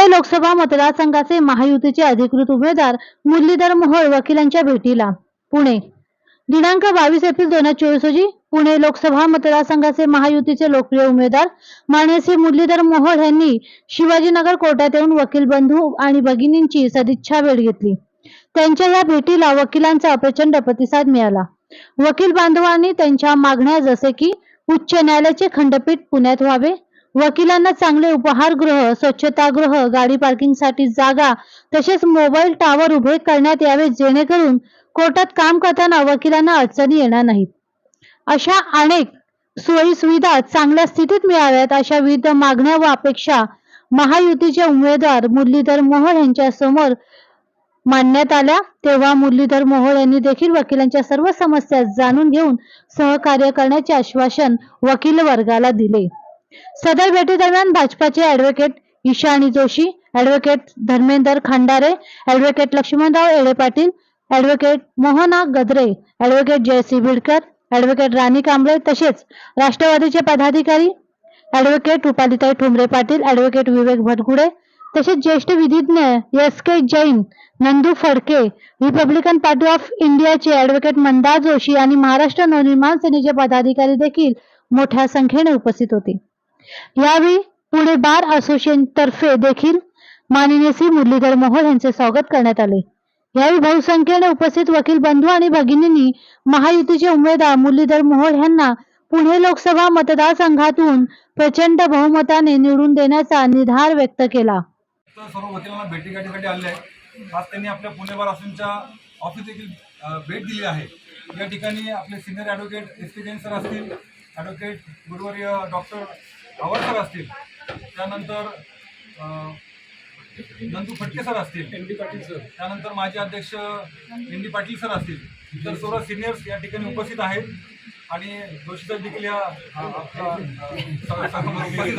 धुळे लोकसभा मतदारसंघाचे महायुतीचे अधिकृत उमेदवार मुरलीधर मोहोळ वकिलांच्या भेटीला. पुणे. दिनांक बावीस एप्रिल दोन हजार चोवीस रोजी पुणे लोकसभा मतदारसंघाचे महायुतीचे लोकप्रिय उमेदवार माननीय मुरलीधर मोहोळ यांनी शिवाजीनगर कोर्टात येऊन वकील बंधू आणि भगिनींची सदिच्छा भेट घेतली. त्यांच्या या भेटीला वकिलांचा प्रचंड प्रतिसाद मिळाला. वकील बांधवांनी त्यांच्या मागण्या जसे की उच्च न्यायालयाचे खंडपीठ पुण्यात व्हावे वकिलांना चांगले उपहारगृह स्वच्छतागृह गाडी पार्किंगसाठी जागा तसेच मोबाईल टावर उभे करण्यात यावे जेणेकरून कोर्टात काम करताना वकिलांना अडचणी येणार नाहीत. अशा अनेक सोयी सुविधा चांगल्या स्थितीत मिळाव्यात अशा विविध मागण्या व अपेक्षा महायुतीचे उमेदवार मुरलीधर मोहोळ यांच्या समोर मांडण्यात आल्या. तेव्हा मुरलीधर मोहोळ यांनी देखील वकिलांच्या सर्व समस्या जाणून घेऊन सहकार्य करण्याचे आश्वासन वकील वर्गाला दिले. सदर भेटीदरम्यान भाजपाचे advocate Ishani Joshi advocate Dharmender Khandare advocate Laxmanrao Ele Patil advocate Mohana Gadre advocate Jaysi Bidkar advocate Rani Kamble तसेच राष्ट्रवादीचे पदाधिकारी ऍडव्होकेट रुपालीताई ठोंबरे पाटील ऍडव्होकेट विवेक भटगुडे तसेच ज्येष्ठ विधिज्ञ S K Jain Nandu Phadke Republican Party of इंडियाचे ऍडव्होकेट मंदार जोशी आणि महाराष्ट्र नवनिर्माण सेनेचे पदाधिकारी देखील मोठ्या संख्येने उपस्थित होते. यावेळी पुणे बार असोसिएशन तर्फे देखील माननीय श्री मुरलीधर मोहोळ यांचे स्वागत करण्यात आले. यावेळी बहुसंख्येने उपस्थित वकील बंधू आणि भगिनींनी महायुतीचे उमेदवार मुरलीधर मोहोळ यांना पुणे लोकसभा मतदारसंघातून प्रचंड बहुमताने निवडून देण्याचा निर्धार व्यक्त केला. सर्व वकिलांना भेटीगाठीसाठी आले आहे. आज त्यांनी आपल्या पुणे बार असोसिएशनच्या ऑफिस देखील भेट दिली आहे. या ठिकाणी आपले senior advocate S K Jain sir असतील ॲडव्होकेट गुरुवर्य डॉक्टर आवाड सर असतील. त्यानंतर नंदू फटके सर असतील. N D Patil sir. त्यानंतर माजी अध्यक्ष एन डी पाटील सर असतील. इतर सर्व सिनियर्स या ठिकाणी उपस्थित आहेत आणि जोशी सर देखील या उपस्थित.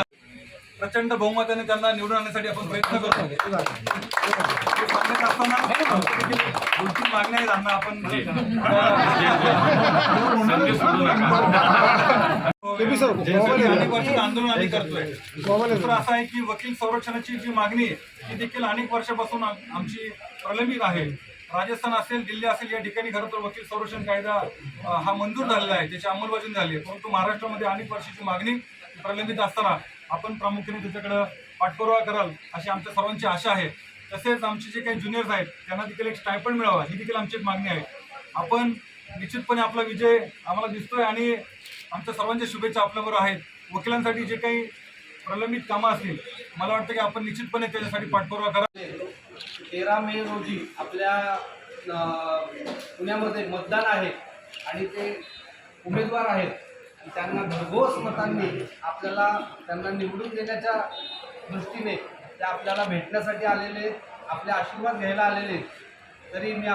प्रचंड बहुमताने त्यांना निवडून आणण्यासाठी आपण प्रयत्न करतो. सांगत असताना आमच्या देखील दोन तीन मागण्या आहेत अण्णा आपण गेली अनेक वर्षाचं आंदोलन आम्ही करतोय. दुसरं असं आहे की वकील संरक्षणाची जी मागणी आहे ती देखील अनेक वर्षापासून आम- आमची प्रलंबित आहे. राजस्थान असेल दिल्ली असेल या ठिकाणी खरं तर वकील संरक्षण कायदा अ, हा मंजूर झालेला आहे त्याची अंमलबजावणी झाली आहे. परंतु महाराष्ट्रामध्ये अनेक वर्षाची मागणी प्रलंबित असताना आपण प्रामुख्याने त्याच्याकडं पाठपुरावा कराल अशी आमच्या सर्वांची आशा आहे. तसेच आमचे जे काही ज्युनियर्स आहेत त्यांना देखील एक स्टायपंड मिळावा ही देखील आमची एक मागणी आहे. आपण निश्चितपणे आपला विजय आम्हाला दिसतोय आणि आमच्या सर्वांच्या शुभेच्छा आपल्याबरोबर आहेत. वकिलांसाठी जे काही प्रलंबित कामं असतील मला वाटतं की आपण निश्चितपणे त्याच्यासाठी पाठपुरावा करा. तेरा मे रोजी आपल्या पुण्यामध्ये मतदान आहे आणि ते उमेदवार आहेत. त्यांना भरघोस मतांनी आपल्याला त्यांना निवडून देण्याच्या दृष्टीने ते आपल्याला भेटण्यासाठी आलेले आपले आशीर्वाद घ्यायला आलेले तरी मी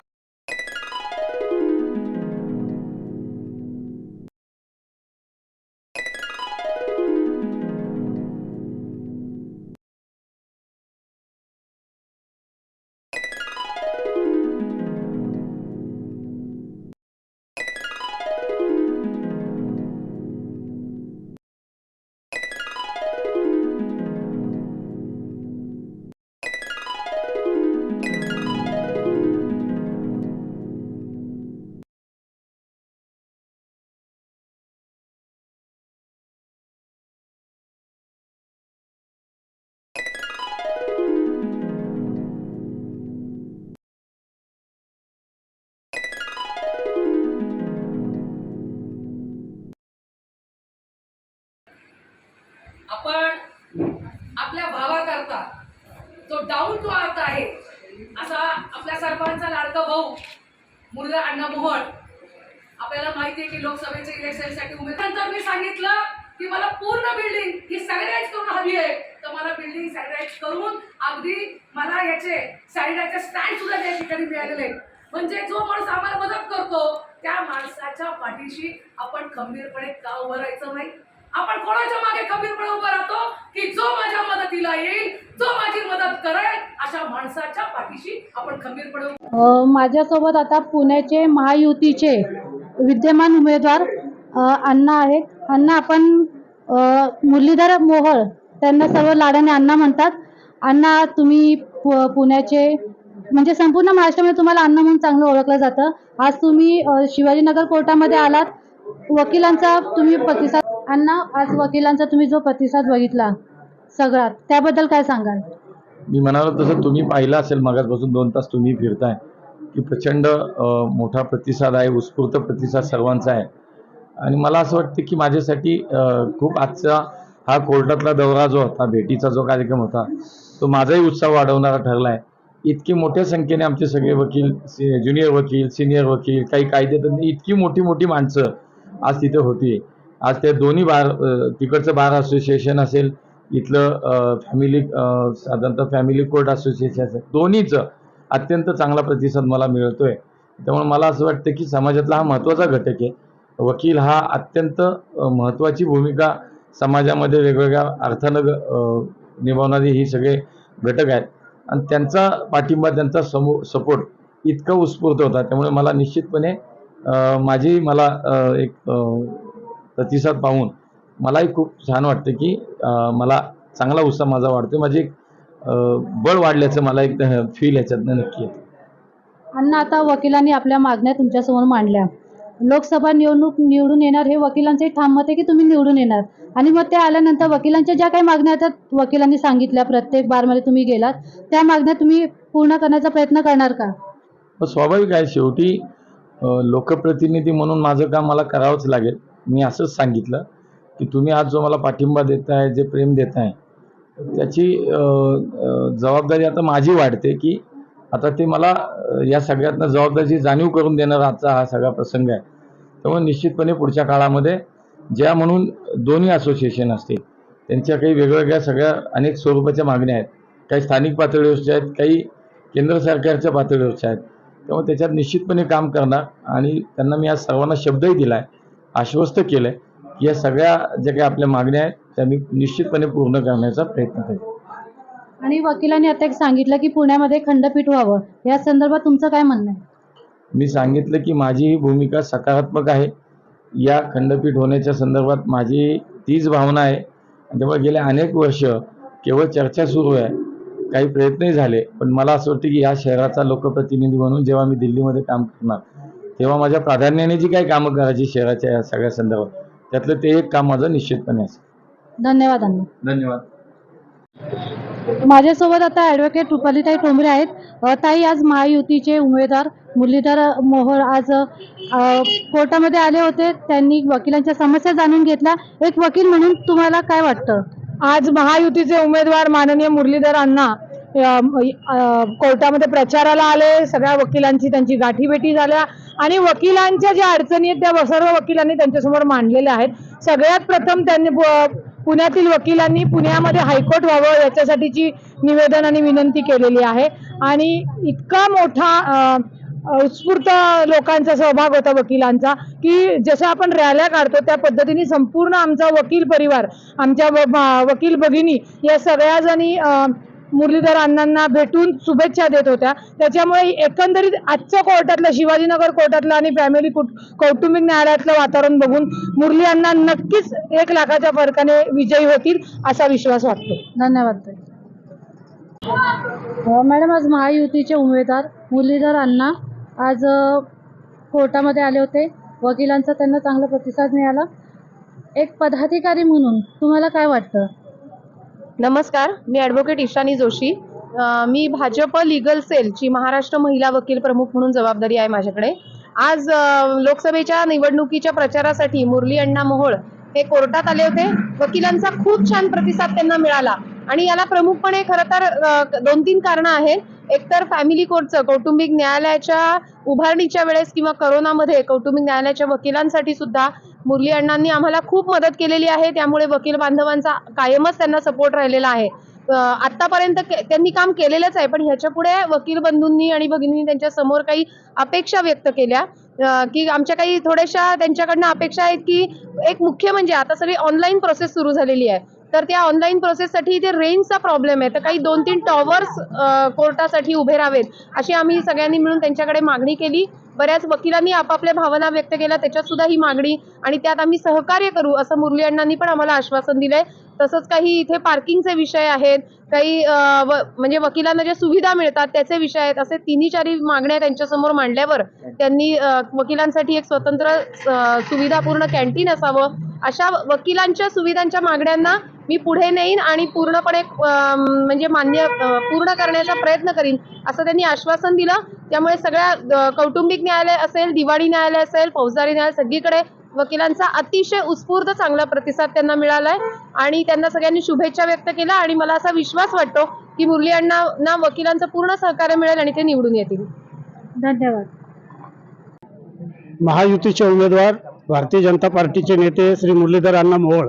जो तो अर्थ आहे. असा आपल्या सर्वांचा लाडका भाऊ मुलगा अण्णा मोहळ आपल्याला माहिती आहे की लोकसभेच्या इलेक्शनसाठी उमेदवार मी सांगितलं की मला पूर्ण बिल्डिंग ही सॅनिटाईज करून हवी आहे. तर मला बिल्डिंग सॅनिटाईज करून अगदी मला याचे सॅनिटाईजचे स्टँड सुद्धा त्या ठिकाणी मिळालेले म्हणजे जो माणूस आम्हाला मदत करतो त्या माणसाच्या पाठीशी आपण खंबीरपणे का उभं राहायचं नाही? आपण कोणाच्या मागे खबीरपणे उभा राहतो की जो माझ्या मदतीला येईल जो माझी मदत करेल अशा माणसाच्या पाठीशी आपण खंबीरपणे माझ्यासोबत आता पुण्याचे महायुतीचे विद्यमान उमेदवार अण्णा आहेत. अण्णा आपण मुरलीधर मोहोळ त्यांना सर्व लाडाने अण्णा म्हणतात. अण्णा तुम्ही पुण्याचे म्हणजे संपूर्ण महाराष्ट्रामध्ये तुम्हाला अण्णा म्हणून चांगलं ओळखलं जातं. आज तुम्ही शिवाजीनगर कोर्टामध्ये आलात. वकिलांचा तुम्ही प्रतिसाद अण्णा आज वकिलांचा तुम्ही जो प्रतिसाद बघितला सगळा त्याबद्दल काय सांगाल? मी म्हणालो तसं तुम्ही पाहिलं असेल मागासपासून दोन तास तुम्ही फिरताय की प्रचंड मोठा प्रतिसाद आहे उत्स्फूर्त प्रतिसाद सर्वांचा आहे. आणि मला असं वाटतं की माझ्यासाठी खूप आजचा हा कोर्टातला दौरा जो होता भेटीचा जो कार्यक्रम होता तो माझाही उत्साह वाढवणारा ठरला आहे इतकी मोठ्या संख्येने आमचे सगळे वकील जुनियर ज्युनियर वकील सिनियर वकील काही कायदेतज्ञ इतकी मोठी मोठी माणसं आज तिथे होती आज ते दोन्ही बार तिकडचं बार असोसिएशन असेल इथलं फॅमिली साधारणतः फॅमिली कोर्ट असोसिएशन असेल दोन्हीचं अत्यंत चांगला प्रतिसाद मला मिळतोय. त्यामुळे मला असं वाटतं की समाजातला हा महत्त्वाचा घटक आहे. वकील हा अत्यंत महत्त्वाची भूमिका समाजामध्ये वेगवेगळ्या अर्थानं ग- निभावणारे ही सगळे घटक आहेत. आणि त्यांचा पाठिंबा त्यांचा समो सपोर्ट इतका उत्स्फूर्त होता. त्यामुळे मला निश्चितपणे माझी मला एक प्रतिसाद पाहून मलाही खूप छान वाटतं की मला चांगला उत्साह माझा वाढतो माझी एक बळ वाढल्याचं मला एक फील याच्यातनं नक्की येतं. अण्णा आता वकिलांनी आपल्या मागण्या तुमच्यासमोर मांडल्या. लोकसभा निवडणूक निवडून येणार हे वकिलांचंही ठाम मत आहे की तुम्ही निवडून येणार? आणि मग ते आल्यानंतर वकिलांच्या ज्या काही मागण्या आहेत वकिलांनी सांगितल्या. प्रत्येक बारमध्ये तुम्ही गेलात. त्या मागण्या तुम्ही पूर्ण करण्याचा प्रयत्न करणार का? स्वाभाविक आहे. शेवटी लोकप्रतिनिधी म्हणून माझं काम मला करावंच लागेल. मी असंच सांगितलं की तुम्ही आज जो मला पाठिंबा देताय जे प्रेम देताय त्याची जबाबदारी आता माझी वाढते की आता ते मला या सगळ्यातनं जबाबदारीची जाणीव करून देणारा आजचा हा सगळा प्रसंग आहे. त्यामुळे निश्चितपणे पुढच्या काळामध्ये ज्या म्हणून दोन्ही असोसिएशन असतील त्यांच्या काही वेगवेगळ्या सगळ्या अनेक स्वरूपाच्या मागण्या आहेत. काही स्थानिक पातळीवरच्या आहेत काही केंद्र सरकारच्या पातळीवरच्या आहेत. त्यामुळे त्याच्यात निश्चितपणे काम करणार आणि त्यांना मी आज सर्वांना शब्दही दिला आहे आश्वस्त केलं आहे की या सगळ्या ज्या काही आपल्या मागण्या आहेत त्या मी निश्चितपणे पूर्ण करण्याचा प्रयत्न करेन. आणि वकिलांनी आता एक सांगितलं की पुण्यामध्ये खंडपीठ व्हावं. या संदर्भात तुमचं काय म्हणणं आहे? मी सांगितलं की माझी ही भूमिका सकारात्मक आहे. या खंडपीठ होण्याच्या संदर्भात माझी तीच भावना आहे. त्यामुळे गेल्या अनेक वर्ष केवळ चर्चा सुरू आहे. काही प्रयत्नही झाले. पण मला असं वाटतं की या शहराचा लोकप्रतिनिधी म्हणून जेव्हा मी दिल्लीमध्ये काम करणार तेव्हा माझ्या प्राधान्याने जी काही कामं करायची शहराच्या या सगळ्या संदर्भात त्यातलं ते एक काम माझं निश्चितपणे असेल. धन्यवाद धन्यवाद. माझ्यासोबत आता ॲडव्होकेट रुपालीताई ठोंबरे आहेत. ताई आज महायुतीचे उमेदवार मुरलीधर मोहोळ आज कोर्टामध्ये आले होते. त्यांनी वकिलांच्या समस्या जाणून घेतल्या. एक वकील म्हणून तुम्हाला काय वाटतं? आज महायुतीचे उमेदवार माननीय मुरलीधर अण्णा कोर्टामध्ये प्रचाराला आले. सगळ्या वकिलांची त्यांची गाठीभेटी झाल्या. आणि वकिलांच्या ज्या अडचणी आहेत त्या सर्व वकिलांनी त्यांच्यासमोर मांडलेल्या आहेत. सगळ्यात प्रथम त्यांनी पुण्यातील वकिलांनी पुण्यामध्ये हायकोर्ट व्हावं याच्यासाठीची निवेदन आणि विनंती केलेली आहे. आणि इतका मोठा उत्स्फूर्त लोकांचा सहभाग होता वकिलांचा की जसं आपण रॅल्या काढतो त्या पद्धतीने संपूर्ण आमचा वकील परिवार आमच्या व- वकील भगिनी या सगळ्या जणी मुरलीधर अण्णांना भेटून शुभेच्छा देत होत्या. त्याच्यामुळे एकंदरीत आजच्या कोर्टातलं शिवाजीनगर कोर्टातलं आणि फॅमिली कौटुंबिक न्यायालयातलं वातावरण बघून मुरली अण्णा नक्कीच एक लाखाच्या फरकाने विजयी होतील असा विश्वास वाटतो. धन्यवाद मॅडम आज महायुतीचे उमेदवार मुरलीधर अण्णा आज कोर्टामध्ये आले होते. वकिलांचा त्यांना चांगला प्रतिसाद मिळाला. एक पदाधिकारी म्हणून तुम्हाला काय वाटतं? नमस्कार मी ॲडव्होकेट ईशानी जोशी. मी भाजप लिगल सेलची महाराष्ट्र महिला वकील प्रमुख म्हणून जबाबदारी आहे माझ्याकडे. आज लोकसभेच्या निवडणुकीच्या प्रचारासाठी मुरली अण्णा मोहोळ हे कोर्टात आले होते. वकिलांचा खूप छान प्रतिसाद त्यांना मिळाला. आणि याला प्रमुखपणे खरं तर दोन तीन कारणं आहेत. एकतर फॅमिली कोर्टचं कौटुंबिक न्यायालयाच्या उभारणीच्या वेळेस किंवा करोनामध्ये कौटुंबिक न्यायालयाच्या वकिलांसाठी सुद्धा मुरली अण्णांनी आम्हाला खूप मदत केलेली आहे. त्यामुळे वकील बांधवांचा कायमच त्यांना सपोर्ट राहिलेला आहे. आतापर्यंत के- त्यांनी काम केलेलंच आहे पण ह्याच्या पुढे वकील बंधूंनी आणि भगिनींनी त्यांच्यासमोर काही अपेक्षा व्यक्त केल्या. की आमच्या काही थोड्याशा त्यांच्याकडनं अपेक्षा आहेत की एक मुख्य म्हणजे आता सगळी ऑनलाईन प्रोसेस सुरू झालेली आहे. तर त्या ऑनलाईन प्रोसेससाठी इथे रेंजचा प्रॉब्लेम आहे. तर काही दोन तीन टॉवर्स कोर्टासाठी उभे राहावेत अशी आम्ही सगळ्यांनी मिळून त्यांच्याकडे मागणी केली. बऱ्याच वकिलांनी आपापल्या भावना व्यक्त केल्या त्याच्यात सुद्धा ही मागणी आणि त्यात आम्ही सहकार्य करू असं मुरली अण्णांनी पण आम्हाला आश्वासन दिलंय. तसंच काही इथे पार्किंगचे विषय आहेत काही व- म्हणजे वकिलांना ज्या सुविधा मिळतात त्याचे विषय आहेत असे तिन्ही चारी मागण्या त्यांच्यासमोर मांडल्यावर त्यांनी वकिलांसाठी एक स्वतंत्र सुविधापूर्ण कॅन्टीन असावं. अशा वकिलांच्या सुविधांच्या मागण्यांना मी पुढे नेईन आणि पूर्णपणे म्हणजे मान्य पूर्ण करण्याचा प्रयत्न करीन असं त्यांनी आश्वासन दिलं. त्यामुळे सगळ्या कौटुंबिक न्यायालय असेल दिवाळी न्यायालय असेल फौजदारी न्यायालय सगळीकडे वकिलांचा अतिशय उत्स्फूर्त चांगला प्रतिसाद त्यांना मिळालाय. आणि त्यांना सगळ्यांनी शुभेच्छा व्यक्त केल्या आणि मला असा विश्वास वाटतो की मुरली अण्णांना वकिलांचं पूर्ण सहकार्य मिळेल आणि ते निवडून येतील. धन्यवाद. महायुतीचे उमेदवार भारतीय जनता पार्टीचे नेते श्री मुरलीधर अण्णा मोहोळ.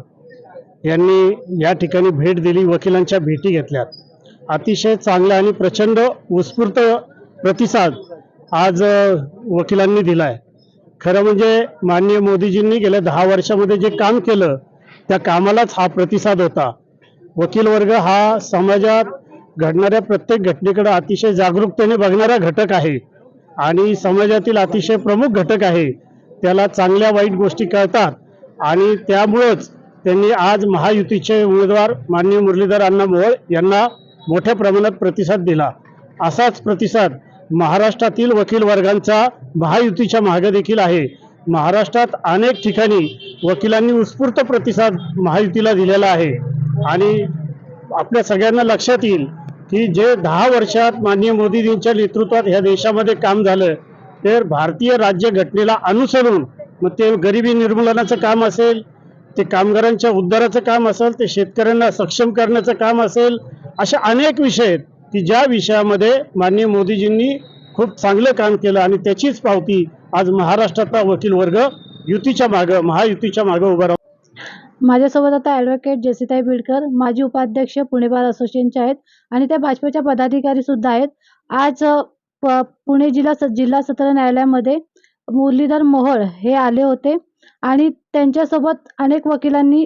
यांनी या ठिकाणी भेट दिली वकिलांच्या भेटी घेतल्यात. अतिशय चांगला आणि प्रचंड उत्स्फूर्त प्रतिसाद आज वकिलांनी दिला आहे खरं म्हणजे माननीय मोदीजींनी गेल्या दहा वर्षामध्ये जे काम केलं त्या कामालाच हा प्रतिसाद होता. वकील वर्ग हा समाजात घडणाऱ्या प्रत्येक घटनेकडे अतिशय जागरूकतेने बघणारा घटक आहे आणि समाजातील अतिशय प्रमुख घटक आहे. त्याला चांगल्या वाईट गोष्टी कळतात आणि त्यामुळंच त्यांनी आज महायुतीचे उमेदवार माननीय मुरलीधर अण्णा मोहोळ यांना मोठ्या प्रमाणात प्रतिसाद दिला. असाच प्रतिसाद महाराष्ट्रातील वकील वर्गांचा महायुतीच्या मागे देखील आहे. महाराष्ट्रात अनेक ठिकाणी वकिलांनी उत्स्फूर्त प्रतिसाद महायुतीला दिलेला आहे. आणि आपल्या सगळ्यांना लक्षात येईल की जे दहा वर्षात माननीय मोदीजींच्या नेतृत्वात ह्या देशामध्ये काम झालं तर भारतीय राज्यघटनेला अनुसरून मग ते गरिबी निर्मूलनाचं काम असेल ते कामगारांच्या उद्धाराचं काम असेल ते शेतकऱ्यांना सक्षम करण्याचं काम असेल अशा अनेक विषय आहेत की ज्या विषयामध्ये माननीय मोदीजींनी खूप चांगलं काम केलं आणि त्याचीच पावती आज महाराष्ट्रातला वकील वर्ग युतीच्या मागं महायुतीच्या मागं उभा राहतो माझ्यासोबत आता ॲडव्होकेट जसिताई बिडकर माजी उपाध्यक्ष पुणे बार असोसिएशनचे आहेत आणि त्या भाजपच्या पदाधिकारी सुद्धा आहेत. आज प- पुणे जिल्हा स- जिल्हा सत्र न्यायालयामध्ये मुरलीधर मोहोळ हे आले होते. आणि त्यांच्यासोबत अनेक वकिलांनी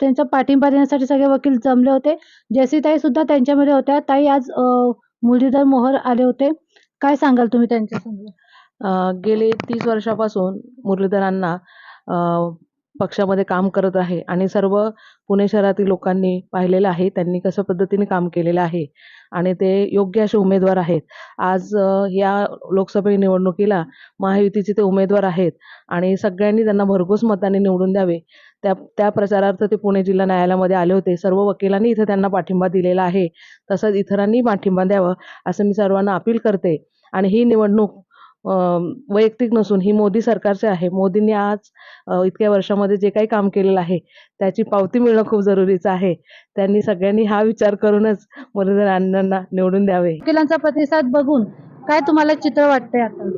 त्यांचा पाठिंबा देण्यासाठी सगळे वकील जमले होते. जयसीताई सुद्धा त्यांच्यामध्ये होत्या. ताई आज मुरलीधर मोहोळ आले होते. काय सांगाल तुम्ही त्यांच्यासमोर? गेले तीस वर्षापासून मुरलीधरांना पक्षामध्ये काम करत आहे आणि सर्व पुणे शहरातील लोकांनी पाहिलेलं आहे त्यांनी कशा पद्धतीने काम केलेलं आहे आणि ते योग्य असे उमेदवार आहेत. आज या लोकसभा निवडणुकीला महायुतीचे ते उमेदवार आहेत आणि सगळ्यांनी त्यांना भरघोस मताने निवडून द्यावे. त्या त्या प्रचारार्थ ते पुणे जिल्हा न्यायालयामध्ये आले होते. सर्व वकिलांनी इथं त्यांना पाठिंबा दिलेला आहे. तसंच इतरांनी पाठिंबा द्यावा असं मी सर्वांना अपील करते. आणि ही निवडणूक वैयक्तिक नसून ही मोदी सरकारची आहे. मोदींनी आज इतक्या वर्षामध्ये जे काही काम केलेलं आहे त्याची पावती मिळणं खूप जरुरीचं आहे. त्यांनी सगळ्यांनी हा विचार करूनच मुरलीधर अण्णांना निवडून द्यावे. वकिलांचा प्रतिसाद बघून काय तुम्हाला चित्र वाटतंय आता?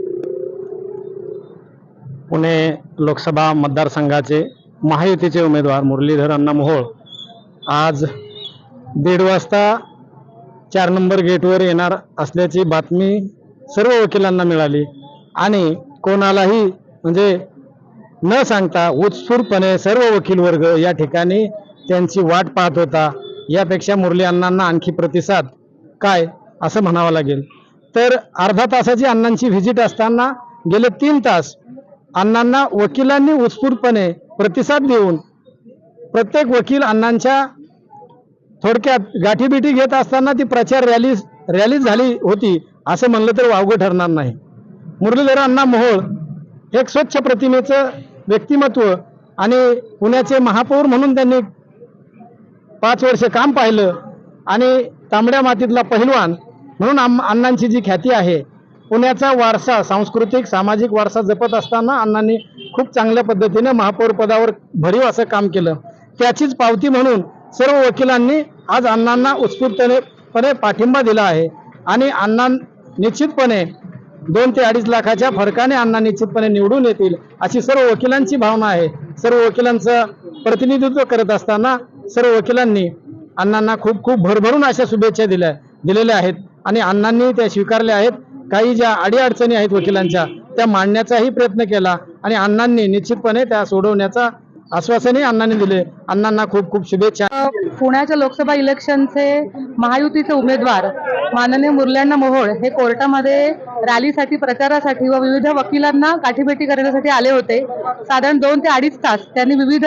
पुणे लोकसभा मतदारसंघाचे महायुतीचे उमेदवार मुरलीधर अण्णा मोहोळ आज दीड वाजता चार नंबर गेटवर येणार असल्याची बातमी सर्व वकिलांना मिळाली. आणि कोणालाही म्हणजे न सांगता उत्स्फूर्तपणे सर्व वकील वर्ग या ठिकाणी त्यांची वाट पाहत होता. यापेक्षा मुरली अण्णांना आणखी प्रतिसाद काय असं म्हणावं लागेल. तर अर्धा तासाची अण्णांची व्हिजिट असताना गेले तीन तास अण्णांना वकिलांनी उत्स्फूर्तपणे प्रतिसाद देऊन प्रत्येक वकील अण्णांच्या थोडक्यात गाठीबिठी घेत असताना ती प्रचार रॅली रॅली झाली होती. असं म्हणलं तर वावगं ठरणार नाही. मुरलीधर अण्णा मोहोळ एक स्वच्छ प्रतिमेचं व्यक्तिमत्व आणि पुण्याचे महापौर म्हणून त्यांनी पाच वर्ष काम पाहिलं आणि तांबड्या मातीतला पहिलवान म्हणून आम अण्णांची जी ख्याती आहे पुण्याचा वारसा सांस्कृतिक सामाजिक वारसा जपत असताना अण्णांनी खूप चांगल्या पद्धतीने महापौर पदावर भरीव असं काम केलं. त्याचीच पावती म्हणून सर्व वकिलांनी आज अण्णांना उत्स्फूर्तपणे पाठिंबा दिला आहे आणि अण्णा निश्चितपणे दोन ते अडीच लाखाच्या फरकाने अण्णा निश्चितपणे निवडून येतील अशी सर्व वकिलांची भावना आहे. सर्व वकिलांचं प्रतिनिधित्व करत असताना सर्व वकिलांनी अण्णांना खूप खूप भरभरून अशा शुभेच्छा दिल्या दिलेल्या आहेत आणि अण्णांनी त्या स्वीकारल्या आहेत. काही ज्या अडीअडचणी आहेत वकिलांच्या त्या मांडण्याचाही प्रयत्न केला आणि अण्णांनी निश्चितपणे त्या सोडवण्याचा आश्वासनही अण्णांनी दिले. अण्णांना खूप खूप शुभेच्छा. पुण्याच्या लोकसभा इलेक्शनचे महायुतीचे उमेदवार माननीय मुरल्यांना मोहोळ हे कोर्टामध्ये रॅलीसाठी प्रचारासाठी व विविध वकिलांना गाठीभेटी करण्यासाठी आले होते. साधारण दोन ते अडीच तास त्यांनी विविध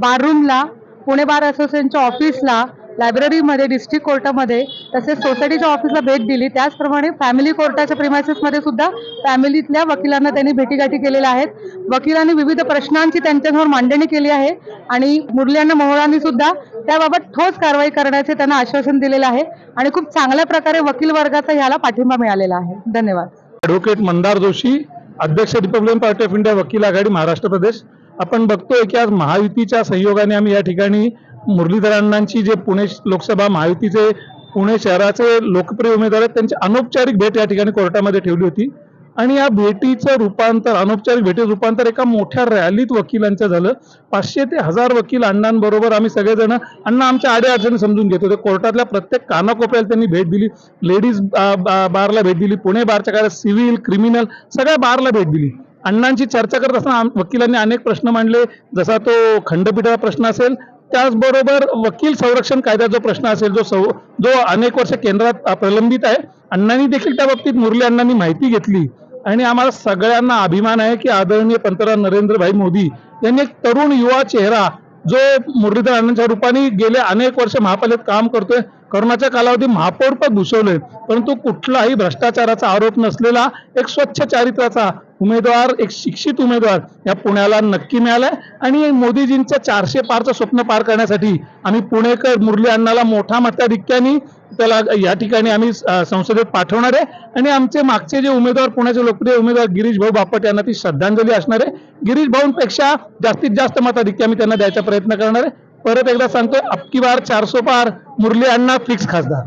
बाररूमला पुणे बार असोसिएशनच्या ऑफिसला लायब्ररीमध्ये डिस्ट्रिक्ट कोर्टामध्ये तसेच सोसायटीच्या ऑफिसला भेट दिली. त्याचप्रमाणे फॅमिली कोर्टाच्या प्रिमायसेसमध्ये सुद्धा फॅमिलीतल्या वकिलांना त्यांनी भेटीगाठी केलेल्या आहेत. वकिलांनी विविध प्रश्नांची त्यांच्यासमोर मांडणी केली आहे आणि मुरल्यांना मोहळांनी सुद्धा त्याबाबत ठोस कारवाई करण्याचे त्यांना आश्वासन दिलेलं आहे आणि खूप चांगल्या प्रकारे वकील वर्गाचा ह्याला पाठिंबा मिळालेला आहे. धन्यवाद. ॲडव्होकेट मंदार जोशी अध्यक्ष रिपब्लिकन पार्टी ऑफ इंडिया वकील आघाडी महाराष्ट्र प्रदेश. आपण बघतोय की आज महायुतीच्या सहयोगाने आम्ही या ठिकाणी मुरलीधर अण्णांची जे पुणे लोकसभा महायुतीचे पुणे शहराचे लोकप्रिय उमेदवार आहेत त्यांची अनौपचारिक भेट या ठिकाणी कोर्टामध्ये ठेवली होती. आणि या भेटीचं रूपांतर अनौपचारिक भेटीचं रूपांतर एका मोठ्या रॅलीत वकिलांचं झालं. पाचशे ते हजार वकील अण्णांबरोबर आम्ही सगळेजण अण्णा आमच्या आडे अडचणी समजून घेत होते. कोर्टातल्या प्रत्येक कानाकोपऱ्याला त्यांनी भेट दिली. लेडीज बारला भेट दिली. पुणे बारच्या काळात सिव्हिल क्रिमिनल सगळ्या बारला भेट दिली. अण्णांची चर्चा करत असताना वकिलांनी अनेक प्रश्न मांडले. जसा तो खंडपीठाचा प्रश्न असेल त्याचबरोबर वकील संरक्षण कायद्याचा जो प्रश्न असेल जो सौ जो अनेक वर्ष केंद्रात प्रलंबित आहे अण्णांनी देखील त्या बाबतीत मुरली अण्णांनी माहिती घेतली. आणि आम्हाला सगळ्यांना अभिमान आहे की आदरणीय पंतप्रधान नरेंद्रभाई मोदी यांनी एक तरुण युवा चेहरा जो मुरलीधर अण्णांच्या रूपाने गेले अनेक वर्ष महापालिकेत काम करतोय करोनाच्या कालावधी महापौरपद भूषवलंय परंतु कुठलाही भ्रष्टाचाराचा आरोप नसलेला एक स्वच्छ चारित्र्याचा उमेदवार एक शिक्षित उमेदवार या पुण्याला नक्की मिळाला आणि मोदीजींचं चारशे पारचं स्वप्न पार करण्यासाठी आम्ही पुणेकर मुरली अण्णाला मोठा मताधिक्याने त्याला या ठिकाणी आम्ही संसदेत पाठवणार आहे. आणि आमचे मागचे जे उमेदवार पुण्याचे लोकप्रिय उमेदवार गिरीश भाऊ बापट यांना ती श्रद्धांजली असणार आहे. गिरीश भाऊंपेक्षा जास्तीत जास्त मताधिक्य आम्ही त्यांना द्यायचा प्रयत्न करणार आहे. परत एकदा सांगतोय अबकी बार चारसो पार मुरली अण्णा फिक्स खासदार.